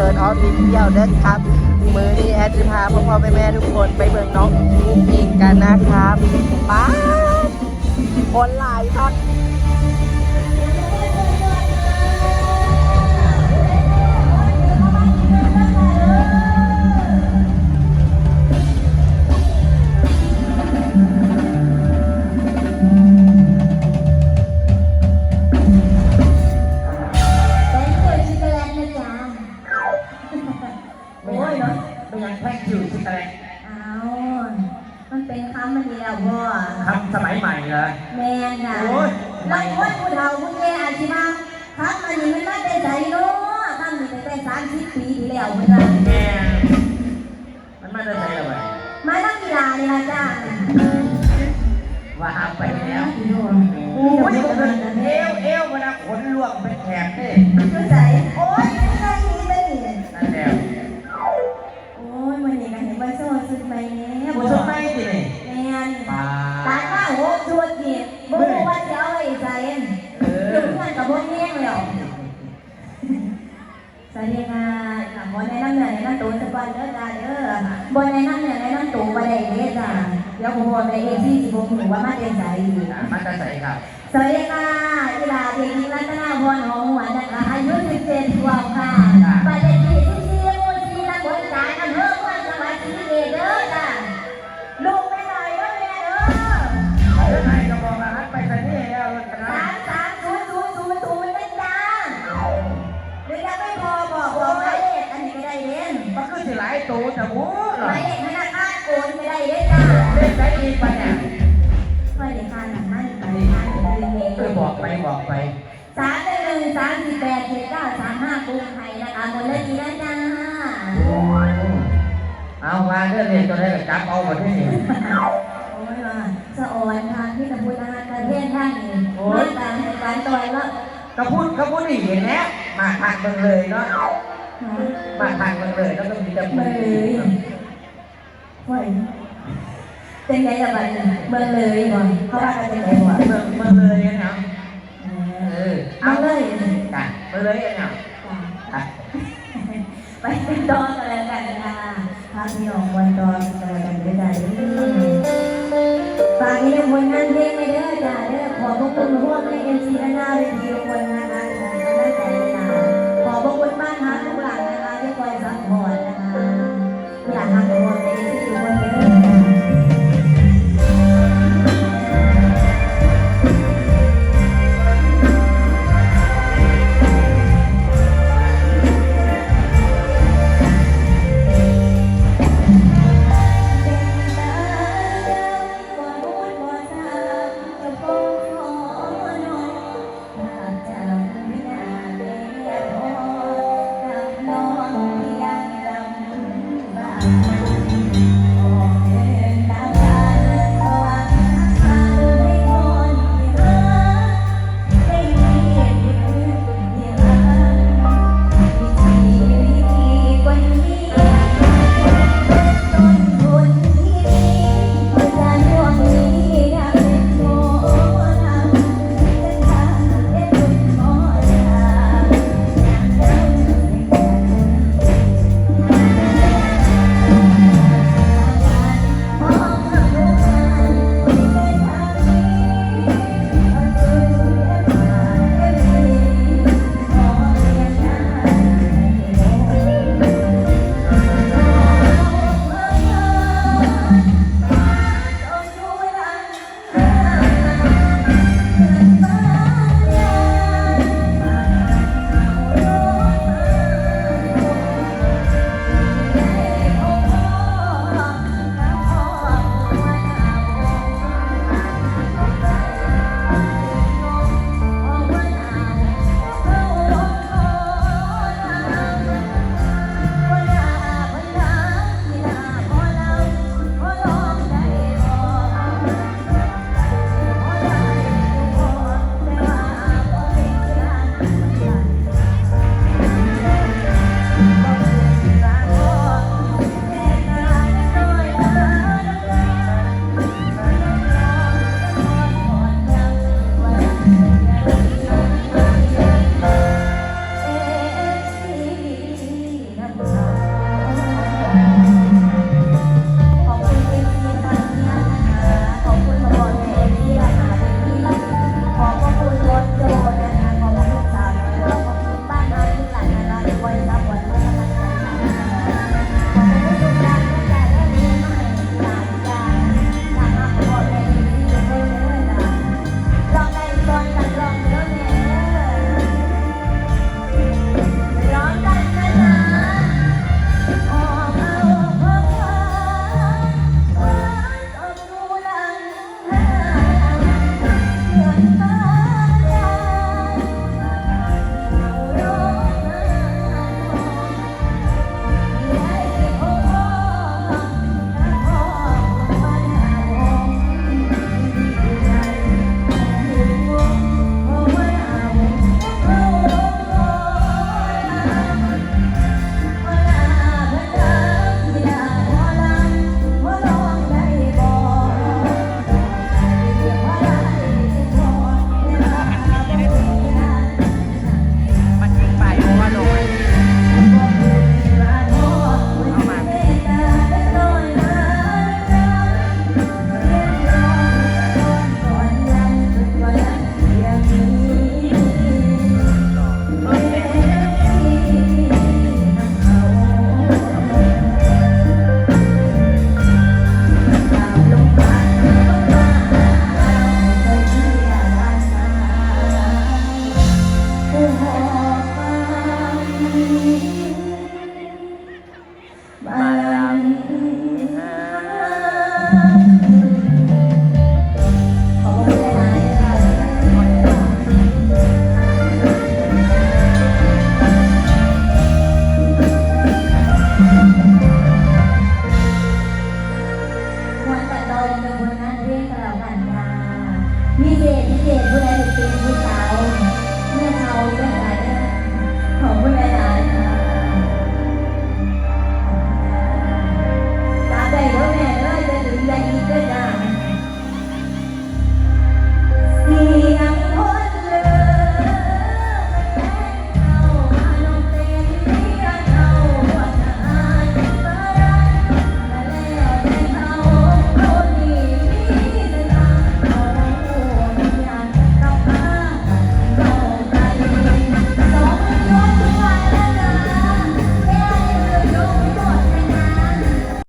เพลินออฟฟิเชียลเด้อครับ มือนี้แอดจะพาพ่อพ่อแม่แม่ทุกคนไปเบิ่งน้องกุ๊กกิ๊กกันนะครับป้าคนหลายพัก โอ้ยเนาะไม่ยังแพ็กคิวสิอะไรเอามันเป็นคำมันดีแล้วพ่อทำสมัยใหม่เลยแมนค่ะโอ้ยเราคนผู้เฒ่าผู้แก่อาจจะมาคำอันนี้มันมาเป็นไสเนาะคำนี้เป็นแต่สามสิบปีที่แล้วเมื่อไหร่แม่มันมาได้ใช้อะไรมาตั้งกีฬาเลยนะจ้าว่าหาไปแล้วโอ้โอ้ยยเดี๋ยวเดี๋ยวเอเดี๋ยววเอวเวลาขนลวกเป็นแถบนี่ก็ใส่โอ้ยไม่ได้ยิ น้ำตูนสปอนเดอร์จ้าเด้อบนในน้ำเหนือในน้ำตูนประเดี๋ยวจ้าเดี๋ยวผมบอกในเอซี่สิบหกหนูว่ามาเป็นใจอยู่มาจะใส่ครับสวัสดีค่ะกีฬาเด็กหญิงรัตนาพรหอมหวานนะคะอายุ17ขวบค่ะประเด็ เล่นมันก็สิหลายตัวแต่โอ้หมายเลขธนาคารโอนไม่ได้เล่นจ้าเล่นได้อีกปะเนี่ยหมายเลขธนาคารหมายเลขธนาคารเป็นเงินเออบอกไปบอกไป สามหนึ่งหนึ่งสามสี่แปดเจ็ดเก้าสามห้ากรุงไทยนะคะหมดเลยดีนะจ้าเอามาเรื่องเรียนตัวได้กับจับเอาหมดที่นี่โอ้ยว่าสะออนทางที่ตะพุทธนาประเทศท่านนี่ไม่ต่างจากการต่อยแล้วก็พูดก็พูดอีกเห็นแล้วมาทางเมืองเลยเนาะ มาทางเมืองเลยแล้วก็มีแต่เมืเมือองงเลเลยยเฮ้ยเป็นไงล่ะบัดนี้เมืองเลยบ่เขาว่ากันเป็นไงบ่เมืองเมืองเลยนะเออเมืองเลยจ้ะเมืองเลยเนี่ยอะไปเป็นดอนกันแล้วกันค่ะพาพี่น้องวันดอนกันแล้วกันด้วยกันฝากนี้ผลงานเพลงไม่เด้อจ้าเด้อขอบพระคุณพวกในเอ็นซีนานาเวทีทุกคนนะคะ